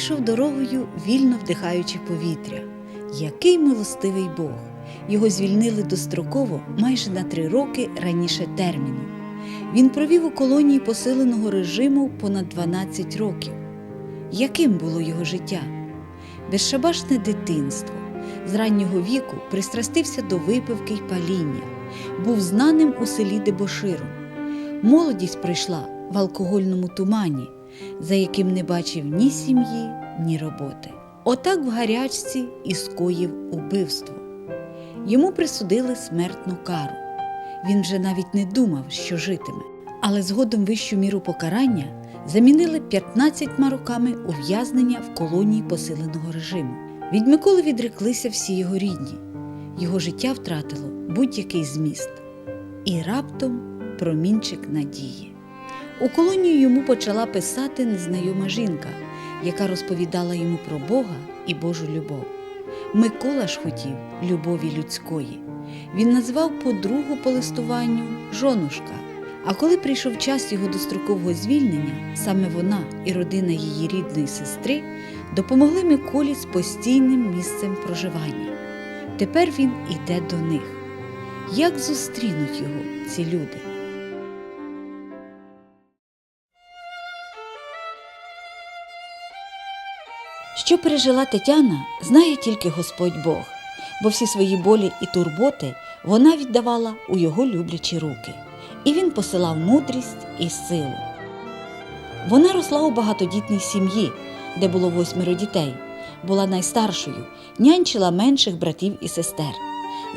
Йшов дорогою, вільно вдихаючи повітря. Який милостивий Бог! Його звільнили достроково майже на три роки раніше терміну. Він провів у колонії посиленого режиму понад 12 років. Яким було його життя? Безшабашне дитинство. З раннього віку пристрастився до випивки й паління, був знаним у селі Дебоширом. Молодість пройшла в алкогольному тумані, за яким не бачив ні сім'ї, ні роботи. Отак в гарячці і скоїв убивство. Йому присудили смертну кару. Він вже навіть не думав, що житиме. Але згодом вищу міру покарання замінили 15 роками ув'язнення в колонії посиленого режиму. Від Миколи відреклися всі його рідні. Його життя втратило будь-який зміст. І раптом промінчик надії. У колонію йому почала писати незнайома жінка, яка розповідала йому про Бога і Божу любов. Микола ж хотів любові людської. Він назвав подругу по листуванню жонушка. А коли прийшов час його дострокового звільнення, саме вона і родина її рідної сестри допомогли Миколі з постійним місцем проживання. Тепер він іде до них. Як зустрінуть його ці люди? Що пережила Тетяна, знає тільки Господь Бог, бо всі свої болі і турботи вона віддавала у його люблячі руки, і він посилав мудрість і силу. Вона росла у багатодітній сім'ї, де було восьмеро дітей, була найстаршою, нянчила менших братів і сестер.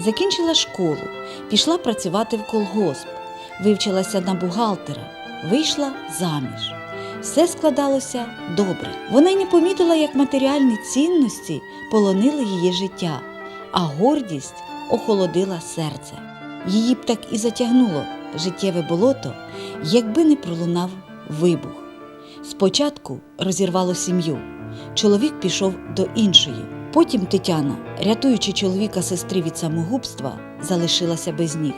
Закінчила школу, пішла працювати в колгосп, вивчилася на бухгалтера, вийшла заміж. Все складалося добре. Вона й не помітила, як матеріальні цінності полонили її життя, а гордість охолодила серце. Її б так і затягнуло життєве болото, якби не пролунав вибух. Спочатку розірвало сім'ю. Чоловік пішов до іншої. Потім Тетяна, рятуючи чоловіка сестри від самогубства, залишилася без ніг.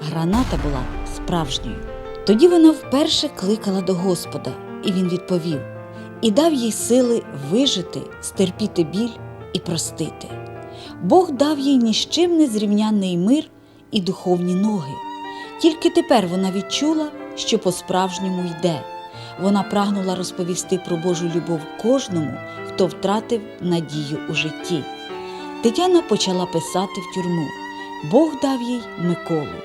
Граната була справжньою. Тоді вона вперше кликала до Господа, і він відповів і дав їй сили вижити, стерпіти біль і простити. Бог дав їй ні з чим не зрівнянний мир і духовні ноги. Тільки тепер вона відчула, що по-справжньому йде. Вона прагнула розповісти про Божу любов кожному, хто втратив надію у житті. Тетяна почала писати в тюрму. Бог дав їй Миколу.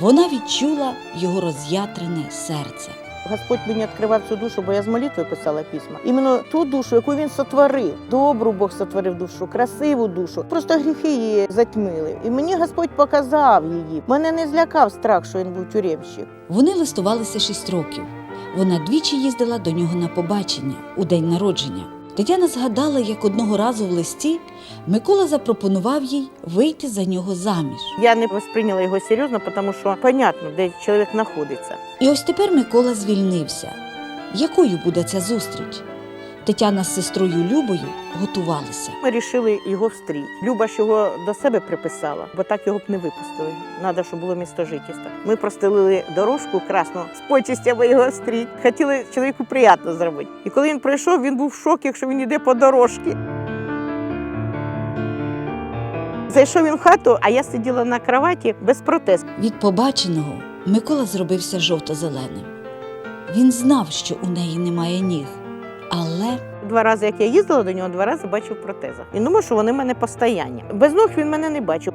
Вона відчула його роз'ятрене серце. Господь мені відкривав цю душу, бо я з молитвою писала письма. Іменно ту душу, яку він сотворив. Добру Бог сотворив душу, красиву душу. Просто гріхи її затьмили. І мені Господь показав її. Мене не злякав страх, що він був тюремщик. Вони листувалися шість років. Вона двічі їздила до нього на побачення у день народження. Тетяна згадала, як одного разу в листі Микола запропонував їй вийти за нього заміж. Я не сприйняла його серйозно, тому що понятно, де чоловік знаходиться. І ось тепер Микола звільнився. Якою буде ця зустріч? Тетяна з сестрою Любою готувалися. Ми вирішили його встріти. Люба ж його до себе приписала, бо так його б не випустили. Надо, щоб було місто жительства. Ми простелили дорожку красну з почистями його встріти. Хотіли чоловіку приємно зробити. І коли він прийшов, він був в шокі, якщо він йде по дорожці. Зайшов він в хату, а я сиділа на кроваті без протез. Від побаченого Микола зробився жовто-зеленим. Він знав, що у неї немає ніг, але Два рази, як я їздила до нього, два рази бачив в протезах. Він думав, що вони в мене постоянні. Без ног він мене не бачив.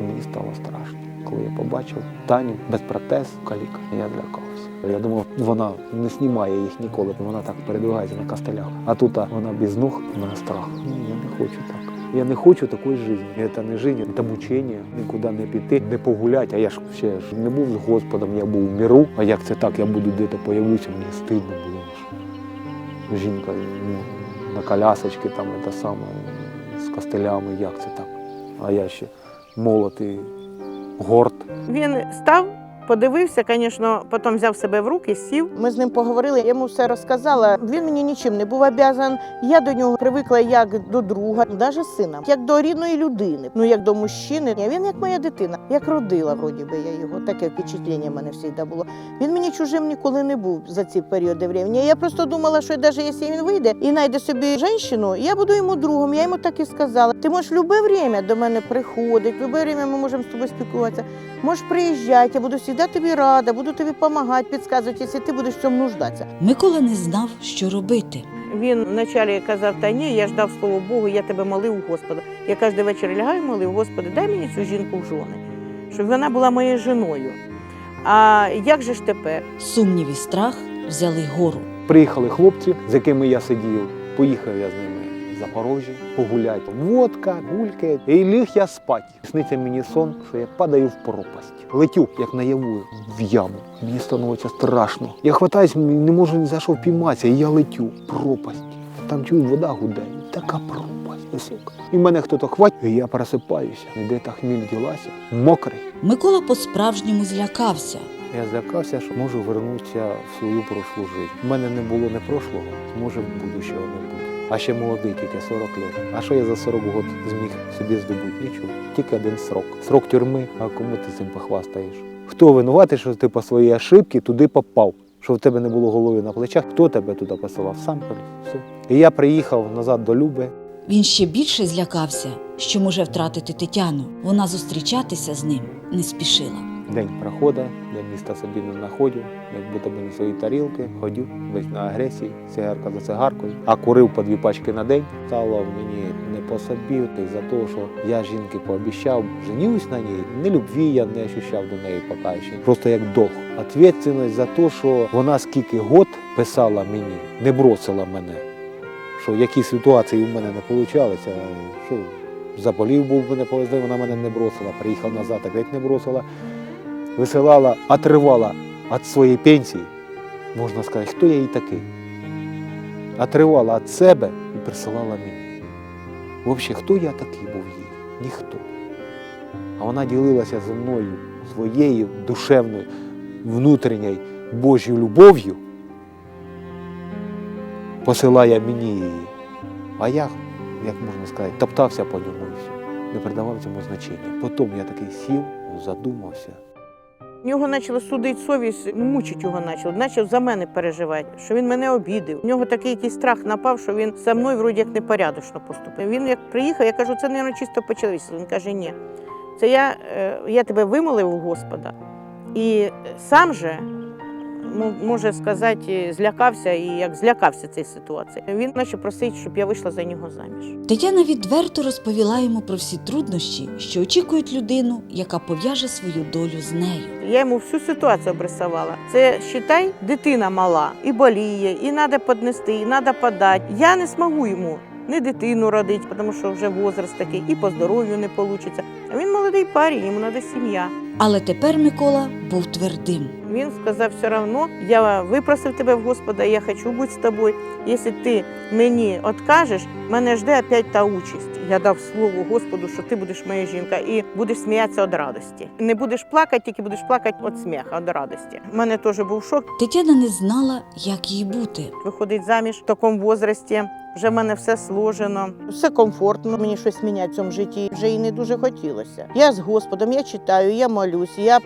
І мені стало страшно. Коли я побачив Таню без протез, каліка, я злякався. Я думав, вона не знімає їх ніколи, вона так передвигається на костелях. А тут вона без ног, у мене страх. Ні, я не хочу так. Я не хочу такої життя. Це не життя, це мучення, нікуди не піти, не погуляти. А я ж ще ж не був з Господом, я був в міру. А як це так, я буду де-то появитися, мені стидно було. Жінка ну, на колясочці там та саме з костелями, як це так? А я ще молотий горд. Він став Подивився, звісно, потім взяв себе в руки, сів. Ми з ним поговорили, я йому все розказала. Він мені нічим не був обязан. Я до нього привикла як до друга, навіть з сином, як до рідної людини, ну як до мужчини. Він як моя дитина, як родила, вроді би я його. Таке впечатлення в мене завжди було. Він мені чужим ніколи не був за ці періоди времени. Я просто думала, що навіть якщо він вийде і знайде собі жінку, я буду йому другом. Я йому так і сказала. Ти можеш будь-яке время до мене приходити, будь-яке время ми можемо з тобою спілкуватися. Можеш приїжджати, я буду завжди тобі рада, буду тобі допомагати, підказувати, якщо ти будеш в цьому нуждатися. Микола не знав, що робити. Він вначалі казав, та ні, я ждав слово Богу, я тебе молив у Господа. Я кожен вечір лягаю, молив, Господи, дай мені цю жінку в жони, щоб вона була моєю жіною. А як же ж тепер? Сумнів і страх взяли гору. Приїхали хлопці, з якими я сидів. Поїхав я з ними в Запорожжя погуляти. Водка, гульки. І ліг я спать. Сниться мені сон, що я падаю в пропасть. Летю, як наяву, в яму. Мені становиться страшно. Я хватаюсь, не можу ні за що впійматися, і я летю в пропасть. Там чую, вода гуде. Така пропасть висока. І мене хтось хватить, і я просипаюся. Де та хміль ділася, мокрий. Микола по-справжньому злякався. Я злякався, що можу вернутися в свою прошлу життя. У мене не було не прошлого, може будущого не буде. А ще молодий, тільки 40 років. А що я за 40 років зміг собі здобути? Нічого. Тільки один срок. Срок тюрми, а кому ти цим похвастаєш? Хто винуватий, що ти по своїй ошибці туди попав? Що в тебе не було голови на плечах? Хто тебе туди посилав? Сам. Все. І я приїхав назад до Люби. Він ще більше злякався, що може втратити Тетяну. Вона зустрічатися з ним не спішила. День проходить, міста собі не знаходив, як будто би на свої тарілки, ходив весь на агресії, цигарка за цигаркою, а курив по дві пачки на день. Стало мені не по собі, за те, що я жінки пообіцяв, женюсь на ній. Не любві я не ощущав до неї поки ще. Просто як долг. Ответственность за те, що вона скільки год писала мені, не бросила мене. Що які ситуації у мене не вийшли, що заболів був мене повезли, вона мене не бросила, приїхав назад, опять не бросила висилала, отривала від своєї пенсії, можна сказати, хто я їй такий. Отривала від себе і присилала мені. Взагалі, хто я такий був їй? Ніхто. А вона ділилася зі мною своєю душевною, внутрішньою Божою любов'ю, посилає мені її. А я, як можна сказати, топтався по ньому і все. Не придавав цьому значення. Потім я такий сів, задумався. Його почало судити совість, мучить його почало, почав за мене переживати, що він мене обідив. У нього такий якийсь страх напав, що він за мною вроді як непорядочно поступив. Він як приїхав, я кажу, це, мабуть, чисто по-чоловічськи. Він каже, ні. Це я, е, я тебе вимолив у Господа. І сам же, може сказати, злякався і як злякався цієї ситуації. Він почав просити, щоб я вийшла за нього заміж. Тетяна відверто розповіла йому про всі труднощі, що очікують людину, яка пов'яже свою долю з нею. Я йому всю ситуацію обрисувала. Це считай, дитина мала, і боліє, і треба піднести, і треба подати. Я не зможу йому не дитину родити, тому що вже возраст такий, і по здоров'ю не вийде. А він молодий парень, йому треба сім'я. Але тепер Микола був твердим. Він сказав, все одно, я випросив тебе в Господа, я хочу бути з тобою. Якщо ти мені відкажеш, мене жде опять та участь. Я дав слово Господу, що ти будеш моя жінка, і будеш сміятися від радості. Не будеш плакати, тільки будеш плакати від сміху, від радості. У мене теж був шок. Тетяна не знала, як їй бути. Виходить заміж в такому возрасті. Вже в мене все сложено, все комфортно. Мені щось міняти в цьому житті вже і не дуже хотілося. Я з Господом, я читаю, я молюсь, я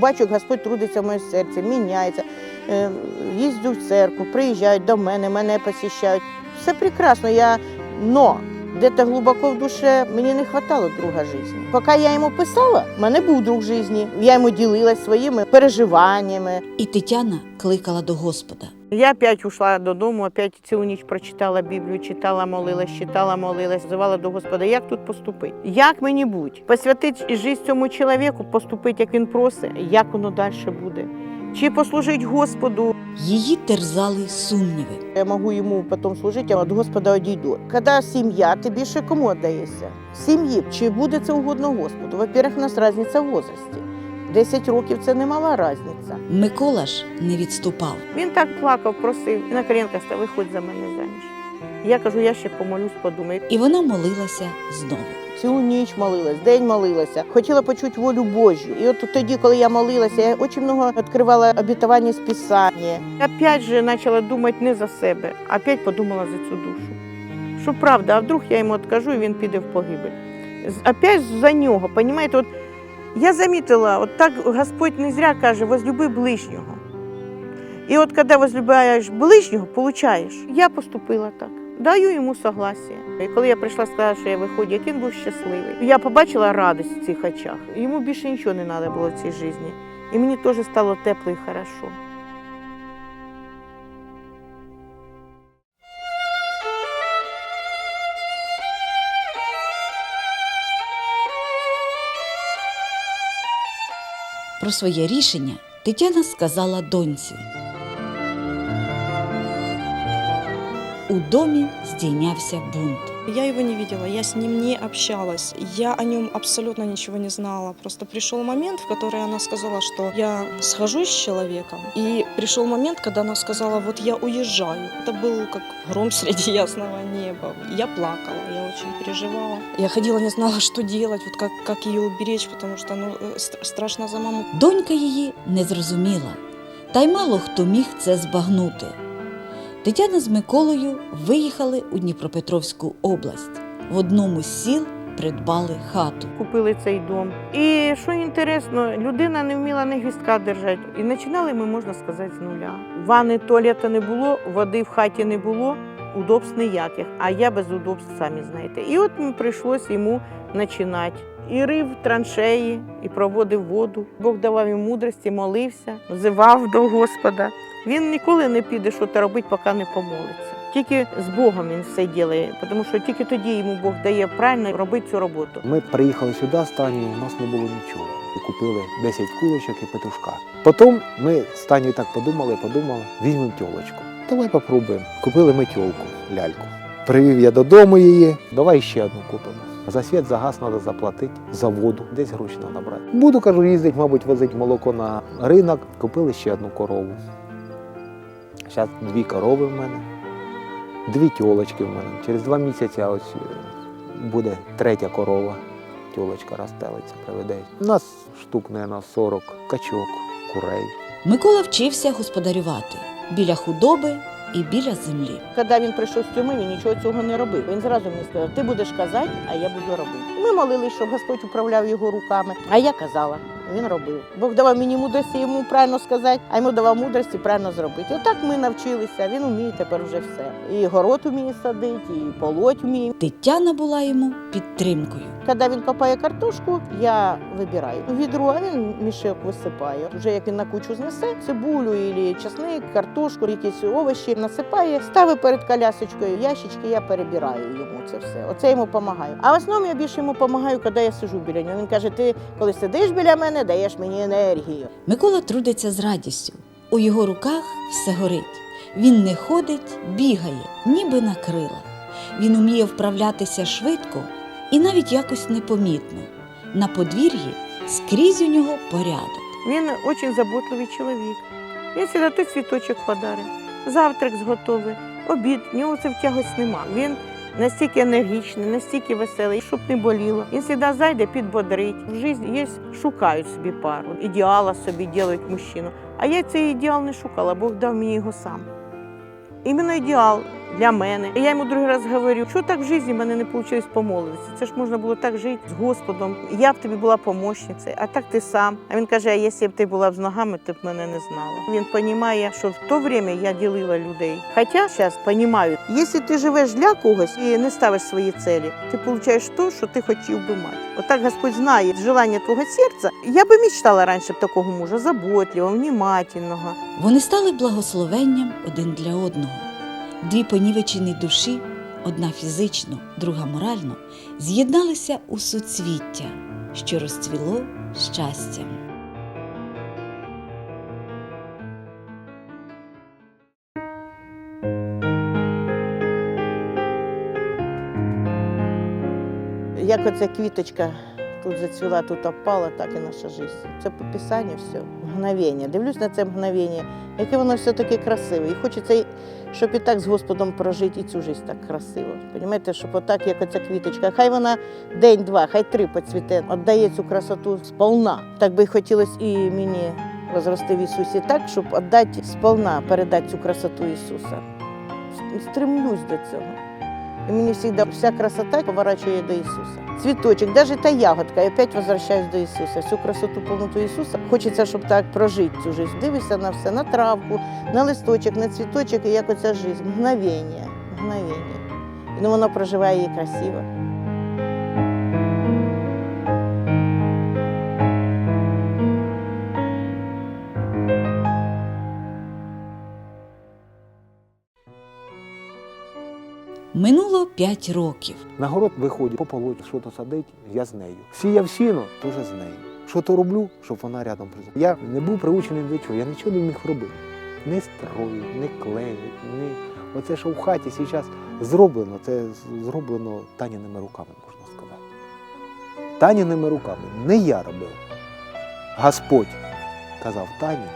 бачу, як Господь трудиться в моє серце, міняється. Е, Їздю в церкву, приїжджають до мене, мене посіщають. Все прекрасно. Я но де-то глибоко в душі мені не вистачало друга життя. Поки я йому писала, в мене був друг житті. Я йому ділилась своїми переживаннями. І Тетяна кликала до Господа. Я опять ушла додому, опять цілу ніч прочитала Біблію, читала, молилась, читала, молилась, взивала до Господа. Як тут поступити? Як мені бути? Посвятити життя цьому чоловіку, поступити, як він просить, як воно далі буде? Чи послужити Господу? Її терзали сумніви. Я можу йому потім служити, а від Господа одійду. Коли сім'я, ти більше кому віддаєшся? Сім'ї. Чи буде це угодно Господу? Во-первых, у нас різниця в возрасті. 10 років це немала різниця. Микола ж не відступав. Він так плакав, просив, і на колінках став, виходь за мене заміж. Я кажу, я ще помолюсь, подумаю. І вона молилася знову. Цілу ніч молилась, день молилася. Хотіла почути волю Божю. І от тоді, коли я молилася, я дуже много відкривала обітування з Писання. Опять же почала думати не за себе, опять подумала за цю душу. Що правда, а вдруг я йому відкажу і він піде в погибель. Опять за нього, понімаєте, от я замітила, от так Господь не зря каже, возлюби ближнього. І от коли возлюбляєш ближнього, получаєш. Я поступила так. Даю йому согласие. І коли я прийшла сказала, що я виходжу, як він був щасливий. Я побачила радість в цих очах. Йому більше нічого не треба було в цій житті. І мені теж стало тепло і хорошо. Про своє рішення Тетяна сказала доньці. У домі здійнявся бунт. Я его не видела, я с ним не общалась, я о нем абсолютно ничего не знала. Просто пришел момент, в который она сказала, что я схожусь с человеком. И пришел момент, когда она сказала, вот я уезжаю. Это был как гром среди ясного неба. Я плакала, я Очень переживала. Я ходила, не знала, что делать, вот как, как ее уберечь, потому что ну, э, страшно за маму. Донька її не зрозуміла, та й мало хто міг це збагнути. Тетяна з Миколою виїхали у Дніпропетровську область. В одному з сіл придбали хату. Купили цей дом. І що інтересно, людина не вміла ні гвіздка держати. І починали ми, можна сказати, з нуля. Ванни, туалета не було, води в хаті не було, удобств ніяких. А я без удобств, самі знаєте. І от прийшлось йому починати. І рив траншеї, і проводив воду. Бог давав йому мудрості, молився, взивав до Господа. Він ніколи не піде щось робити, поки не помолиться. Тільки з Богом він все робить, тому що тільки тоді йому Бог дає правильно робити цю роботу. Ми приїхали сюди Танею, у нас не було нічого. І купили 10 кулочок і петушка. Потім ми з Танею так подумали, подумали, візьмемо тьолочку. Давай попробуємо. Купили ми тьолку, ляльку. Привів я додому її, давай ще одну купимо. За світ, за газ треба заплатити, за воду, десь гроші треба брати. Буду, кажу, їздити, мабуть, возити молоко на ринок. Купили ще одну корову. Зараз дві корови в мене, дві тьолочки в мене. Через два місяці ось е, буде третя корова. Тьолочка розстелиться, приведе. У нас штук, мабуть, 40 качок, курей. Микола вчився господарювати біля худоби і біля землі. Коли він прийшов з тюрми, він нічого цього не робив. Він зразу мені сказав, ти будеш казати, а я буду робити. Ми молились, щоб Господь управляв його руками. А я казала, він робив. Бог давав мені мудрості йому правильно сказати, а йому давав мудрості правильно зробити. Отак ми навчилися. Він вміє тепер вже все. І город вміє садити, і полоть вміє. Тетяна була йому підтримкою. Коли він копає картошку, я вибираю відро, а він мішок висипає. Вже як він на кучу знесе, цибулю, і часник, картошку, якісь овочі насипає, ставить перед колясочкою ящички, я перебираю йому це все. Оце йому допомагаю. А в основному я більше йому допомагаю, коли я сижу біля нього. Він каже: ти коли сидиш біля мене, даєш мені енергію. Микола трудиться з радістю. У його руках все горить. Він не ходить, бігає, ніби на крилах. Він уміє вправлятися швидко і навіть якось непомітно. На подвір'ї скрізь у нього порядок. Він дуже заботливий чоловік. Він завжди той цвіточок подарить, завтрак зготовий, обід, в нього це втягось нема. Він настільки енергічний, настільки веселий, щоб не боліло. Він завжди зайде, підбодрить. В житті є, шукають собі пару, ідеала собі роблять мужчину. А я цей ідеал не шукала, Бог дав мені його сам. Іменно ідеал для мене. І я йому другий раз говорю, що так в житті в мене не вийшло помолитися. Це ж можна було так жити з Господом. Я б тобі була помощницею, а так ти сам. А він каже: а якщо б ти була з ногами, ти б мене не знала. Він розуміє, що в то время я ділила людей. Хоча зараз розумію, якщо ти живеш для когось і не ставиш свої цілі, ти отримуєш те, що ти хотів би мати. Отак Господь знає желання твого серця. Я би мечтала раніше такого мужа, заботливого, внимательного. Вони стали благословенням один для одного. Дві понівечені душі, одна фізично, друга морально, з'єдналися у суцвіття, що розцвіло щастям. Як оця квіточка тут зацвіла, тут опала, так і наша життя. Це по Писанню все. Мгновення. Дивлюсь на це мгновення, яке воно все таке красиве. І хочеться щоб і так з Господом прожити і цю життя так красиво. Понімаєте, щоб отак, як оця квіточка, хай вона день-два, хай три поцвіте, віддає цю красоту сполна. Так би хотілося і мені розрости в Ісусі так, щоб віддати сповна, передати цю красоту Ісуса. Стремлюсь до цього. І мені всегда вся красота поворачує до Ісуса. Цвіточок, даже та ягодка, я опять возвращаюсь до Ісуса. Всю красоту, повноту Ісуса. Хочеться, щоб так прожити цю жизнь. Дивишся на все, на травку, на листочок, на цвіточок, і як оця жизнь. Мгновення, мгновення. Ну, воно проживає її красиво. Минуло п'ять років. На город виходить, по полоті, що то садить, я з нею. Сіяв сіно, теж з нею. Що то роблю, щоб вона рядом приземлила. Я не був приучений до чого, я нічого не міг робити. Не строю, не клею, не... Оце, що в хаті зараз зроблено, це зроблено таняними руками, можна сказати. Таняними руками. Не я робив. Господь казав Тані,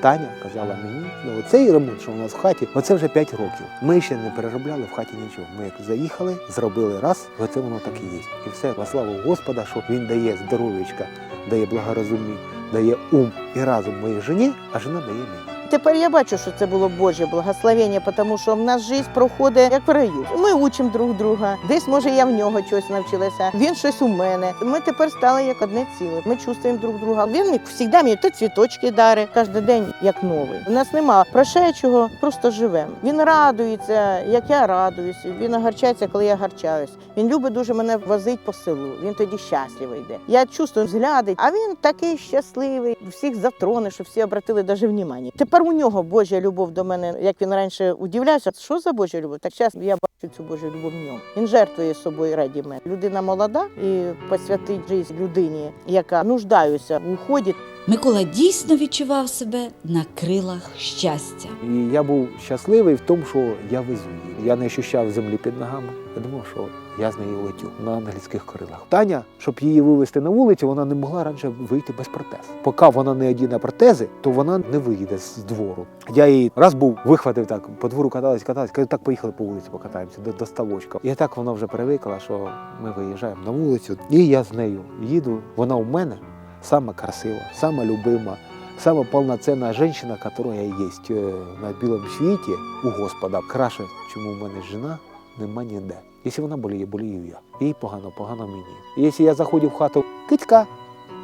Таня казала мені, ну оцей ремонт, що у нас в хаті, оце вже 5 років. Ми ще не переробляли в хаті нічого. Ми як заїхали, зробили раз, оце воно так і є. І все, во славу Господа, що він дає здоров'ячка, дає благорозумі, дає ум і разум моїй жені, а жена дає мені. Тепер я бачу, що це було Боже благословення, тому що в нас життя проходить як в раю. Ми учимо друг друга. Десь, може, я в нього щось навчилася, він щось у мене. Ми тепер стали як одне ціле. Ми чувствуємо друг друга. Він завжди мені те цвіточки дарить, кожен день як новий. У нас нема прошедшого, просто живемо. Він радується, як я радуюся. Він огорчається, коли я гарчаюсь. Він любить дуже мене возить по селу. Він тоді щасливо йде. Я чувствую взгляди, а він такий щасливий. Всіх затроне, що всі обратили навіть внимання. Тепер у нього Божа любов до мене, як він раніше удивлявся, що за Божа любов? Так зараз я бачу цю Божу любов в ньому. Він жертвує собою раді мене. Людина молода і посвятить життя людині, яка нуждаюся в уході. Микола дійсно відчував себе на крилах щастя. І я був щасливий в тому, що я везу її. Я не ощущав землі під ногами. Я думав, що я з нею летю на англійських крилах. Таня, щоб її вивезти на вулицю, вона не могла раніше вийти без протез. Поки вона не одіне протези, то вона не виїде з двору. Я її раз був вихватив так, по двору катались, катались, кажу, так поїхали по вулиці, покатаємося до, до ставочка. І так вона вже привикла, що ми виїжджаємо на вулицю, і я з нею їду. Вона у мене сама красива, сама любима. Самая полноценная женщина, которая есть е, на білому світі у Господа. Краще, чому в мене жена, нема ніде. Якщо вона боліє, болію я. Їй погано, погано мені. І якщо я заходив в хату кицька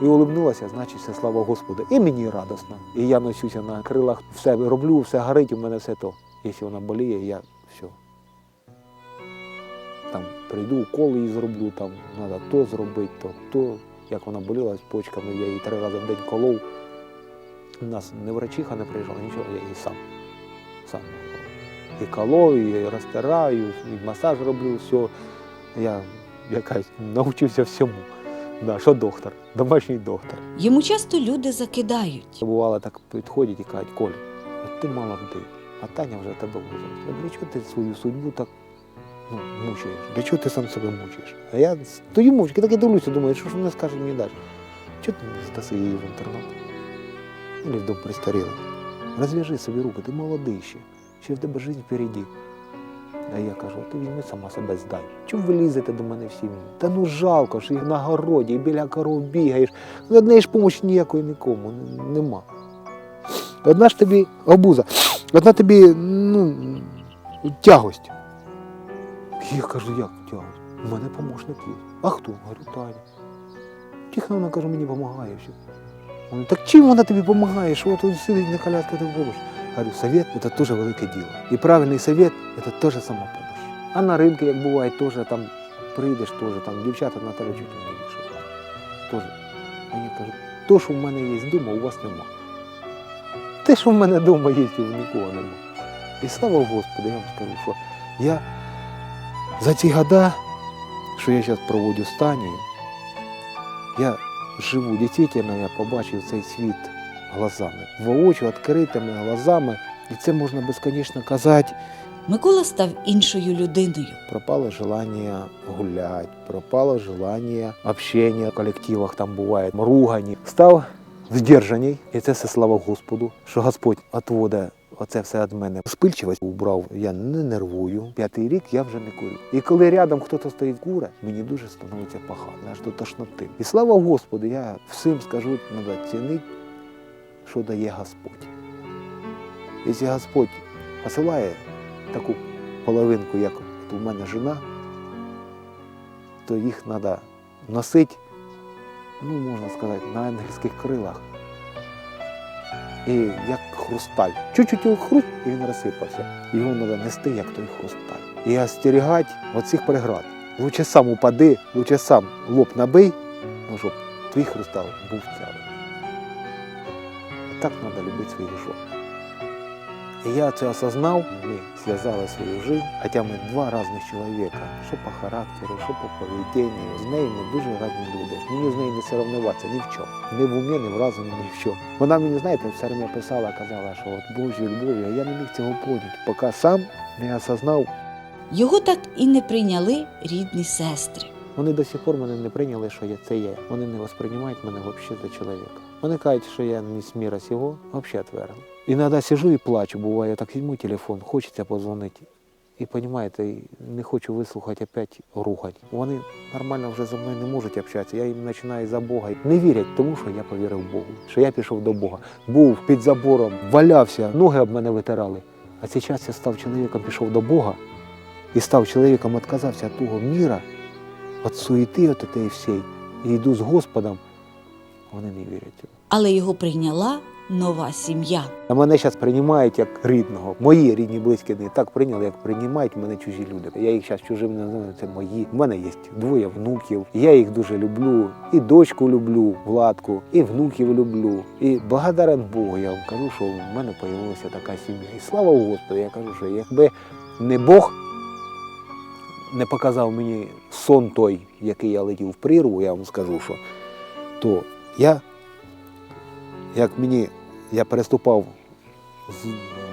і улибнулася, значить все слава Господу. І мені радосно. І я носюся на крилах, все роблю, все горить, у мене все то. Якщо вона боліє, я все. Там прийду, укол їй зроблю, там треба то зробити, то то. Як вона боліла з почками, я її три рази в день колов. У нас не врачиха не приїжджала, нічого, я її сам. Сам і колов, і розтираю, і масаж роблю, все. Я якась навчився всьому. Да, що доктор, домашній доктор. Йому часто люди закидають. Бувало так підходять і кажуть, Коль, от ти молодий, а Таня вже тебе возить. Для чого ти свою судьбу так ну, мучаєш? Для чого ти сам себе мучаєш? А я стою мовчки, так і дивлюся, думаю, що ж вона скаже мені далі? Чого ти не здаси її в інтернат? Или в дом престарілих? Розв'яжи собі руки, ти молодий ще, ще в тебе життя впереді. А я кажу, ти візьми сама себе здай. Чому ви лізете до мене в сім'ю? Та ну жалко, що їх на городі, і біля коров бігаєш. Ну, однієї ж помочі ніякої нікому нема. Одна ж тобі обуза, одна тобі ну, тягость. Я кажу, як тягость? У мене помощник є. А хто? Говорю, Таня. Тихо вона каже, мені допомагає. Так чим вона тобі допомагає? Що от сидить на коляске ти помощь? Говорю, совет – це теж велике діло. І правильний совет – це теж самопомощь. А на ринку, як буває, теж там прийдеш, теж там дівчата на тебе чуть не вішають. Теж. А я кажу, то, що в мене є вдома, у вас нема. Те, що в мене вдома є, у нікого нема. І слава Господу, я вам скажу, що я за ці года, що я зараз проводжу з Танею, я живу, дійсно, я побачив цей світ Глазами, воочию, відкритими глазами. І це можна безконечно казати. Микола став іншою людиною. Пропало желание гулять, пропало желание общения в колективах, там буває ругані. Став здержаний, і це все слава Господу, що Господь відводить оце все від мене. Спильчивість убрав, я не нервую. П'ятий рік я вже не курю. І коли рядом хтось стоїть куре, мені дуже становиться погано, аж до тошноти. І слава Господу, я всім скажу, треба цінити, що дає Господь. Якщо Господь посилає таку половинку, як от у мене жена, то їх треба носити, ну, можна сказати, на ангельських крилах. І як хрусталь. Чуть-чуть хруст, і він розсипався. Його треба нести, як той хрусталь. І остерігати оцих преград. Лучше сам упади, лучше сам лоб набий, ну, щоб твій хрустал був цілий. Так треба любити своїх жон. І я це осознав, ми зв'язали свою життя, хоча ми два різних чоловіка, що по характеру, що по поведінню. З нею ми дуже різні люди. Мені з нею не соревнуватися ні в чому. Ні в умі, ні в разумі, ні в чому. Вона мені, знаєте, все время писала, казала, що от Божою любов'ю, а я не міг цього поняти, поки сам не осознав. Його так і не прийняли рідні сестри. Вони до сих пор мене не прийняли, що я це є. Вони не восприймають мене взагалі за чоловіка. Вони кажуть, що я не міра сього, взагалі твердо. Іноді сижу і плачу, буває, так візьму телефон, хочеться подзвонити. І розумієте, не хочу вислухати опять рухать. Вони нормально вже за мною не можуть общатися. Я їм починаю за Бога. Не вірять тому, що я повірив Богу, що я пішов до Бога. Був під забором, валявся, ноги об мене витирали. А зараз я став чоловіком, пішов до Бога і став чоловіком, відказався від того міра, від суєти от тієї всієї, і йду з Господом. Вони не вірять. Але його прийняла нова сім'я. Мене зараз приймають як рідного. Мої рідні близькі не так прийняли, як приймають мене чужі люди. Я їх зараз чужими не називаю, це мої. У мене є двоє внуків. Я їх дуже люблю. І дочку люблю, Владку, і внуків люблю. І благодарен Богу, я вам кажу, що в мене з'явилася така сім'я. І слава Господу, я кажу, що якби не Бог не показав мені сон той, який я летів в прірву, я вам скажу, що то я, як мені я переступав з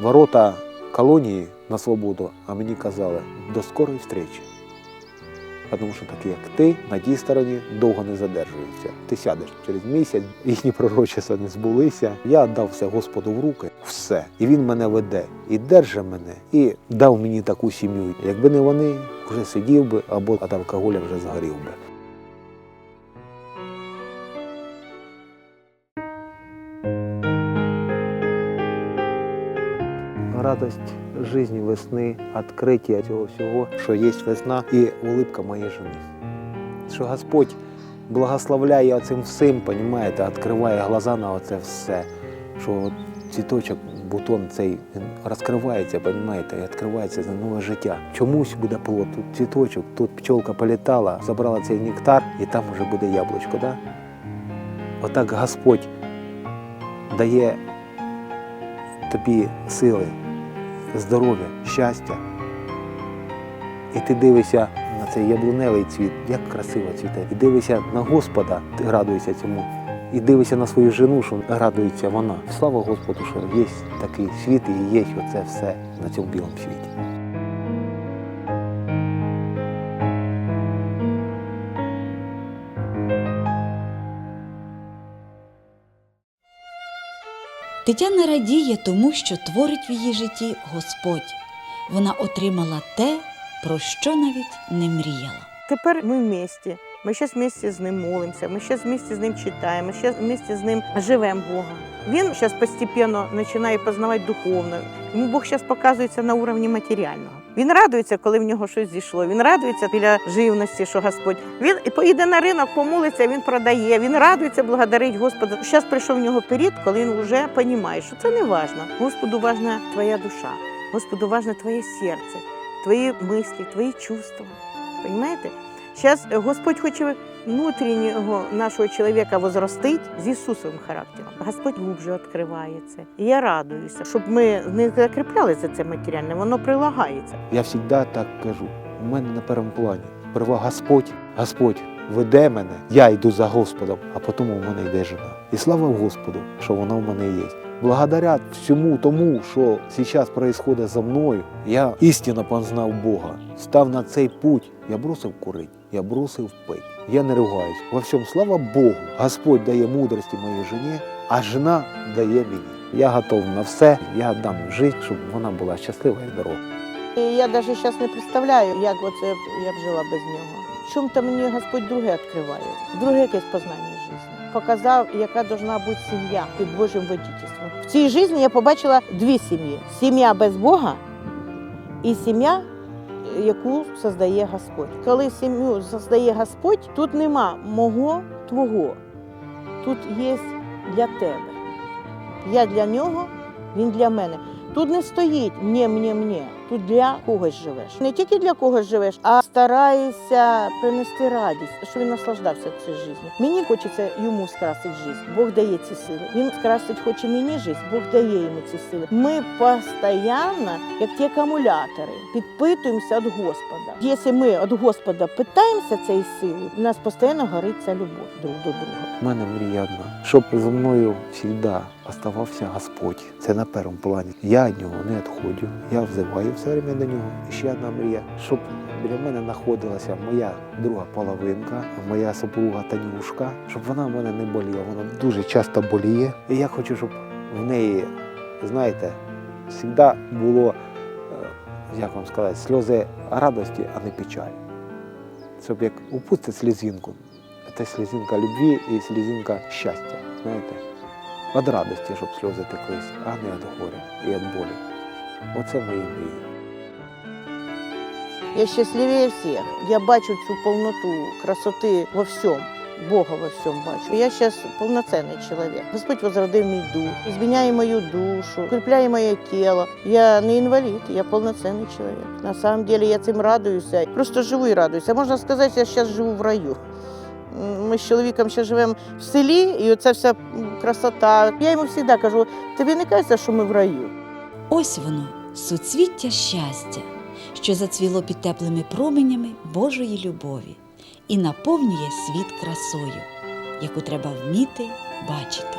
ворота колонії на свободу, а мені казали до скорої зустрічі. Тому що такі, як ти, на тій стороні довго не задержуються. Ти сядеш через місяць, їхні пророчества не збулися. Я дав все Господу в руки, все. І він мене веде, і держить мене, і дав мені таку сім'ю. Якби не вони, вже сидів би або від алкоголя вже згорів би. Радость жизни, весни, открытия цього всього, що є весна і улыбка моєї жени. Що Господь благословляє цим всім, понімаєте, відкриває глаза на оце все. Що цвіточок, бутон цей розкривається, понімаєте, і відкривається за нове життя. Чомусь буде плод, тут цвіточок, тут пчолка політала, забрала цей нектар, і там вже буде яблучко. Да? Отак Господь дає тобі сили, здоров'я, щастя. І ти дивишся на цей яблуневий цвіт, як красиво цвіте. І дивишся на Господа, ти радуєшся цьому. І дивишся на свою жену, що радується вона. Слава Господу, що є такий світ і є оце все на цьому білому світі. Тетяна радіє тому, що творить в її житті Господь. Вона отримала те, про що навіть не мріяла. Тепер ми в місті. Ми зараз вместе з ним молимося, ми зараз вместе з ним читаємо, ми зараз вместе з ним живемо Бога. Він зараз постепенно починає познавати духовно. Йому Бог зараз показується на уровні матеріального. Він радується, коли в нього щось зійшло. Він радується біля живності, що Господь. Він поїде на ринок, помолиться, він продає. Він радується, благодарить Господа. Зараз прийшов в нього період, коли він вже розуміє, що це не важно. Господу важна твоя душа, Господу важне твоє серце, твої мислі, твої чувства. Понимаєте? Зараз Господь хоче внутрішнього нашого чоловіка возростить з Ісусовим характером. Господь глубже відкриває це. І я радуюся, щоб ми не закріпляли за це матеріальне, воно прилагається. Я завжди так кажу. У мене на першому плані. Перва Господь, Господь веде мене, я йду за Господом, а потім у мене йде жена. І слава Господу, що вона в мене є. Благодаря всьому тому, що зараз відбувається за мною, я істинно познав Бога. Став на цей путь. Я бросив курити, я бросив пити. Я не ругаюсь. Во всьому слава Богу. Господь дає мудрості моїй жені, а жена дає мені. Я готов на все. Я дам життя, щоб вона була щаслива і здорова. Я навіть зараз не представляю, як оце я б жила без нього. В чому-то мені Господь друге відкриває, друге якесь познання життя. Показав, яка должна бути сім'я під Божим водительством. В цій житті я побачила дві сім'ї: сім'я без Бога і сім'я, яку создає Господь. Коли сім'ю создає Господь, тут нема мого твого. Тут є для тебе. Я для нього, він для мене. Тут не стоїть мені, мені, мені. Тут для когось живеш. Не тільки для когось живеш, а стараєшся принести радість, щоб він наслаждався цією життю. Мені хочеться йому скрасити життя. Бог дає ці сили. Він скрасить хоче мені життя, Бог дає йому ці сили. Ми постійно, як ті акумулятори, підпитуємося від Господа. Якщо ми від Господа питаємося цієї сили, у нас постійно горить ця любов друг до друга. У мене мрія одна, щоб зі мною завжди оставався Господь. Це на першому плані. Я від нього не відходжу. Я взиваю все время до нього. І ще одна мрія, щоб біля мене знаходилася моя друга половинка, моя супруга Танюшка, щоб вона в мене не боліла. Вона дуже часто боліє. І я хочу, щоб в неї, знаєте, завжди було, е, як вам сказати, сльози радості, а не печалі. Щоб як упустить слізинку, це слізинка любві і слізинка щастя. Знаєте, від радості, щоб сльози теклись, а не від горя і від болі. Оце мої мрії. Я счастливее всех. Я бачу цю повноту красоти во всьому. Бога во всьому бачу. Я зараз повноцінний чоловік. Господь возродив мій дух, зміняє мою душу, укріпляє моє тіло. Я не інвалід, я повноцінний чоловік. На самом деле я цим радуюся. Просто живу і радуюся. Можна сказати, я зараз живу в раю. Ми з чоловіком ще живемо в селі, і оця вся красота. Я йому завжди кажу, тобі не кажеться, що ми в раю. Ось воно суцвіття щастя, що зацвіло під теплими променями Божої любові і наповнює світ красою, яку треба вміти бачити.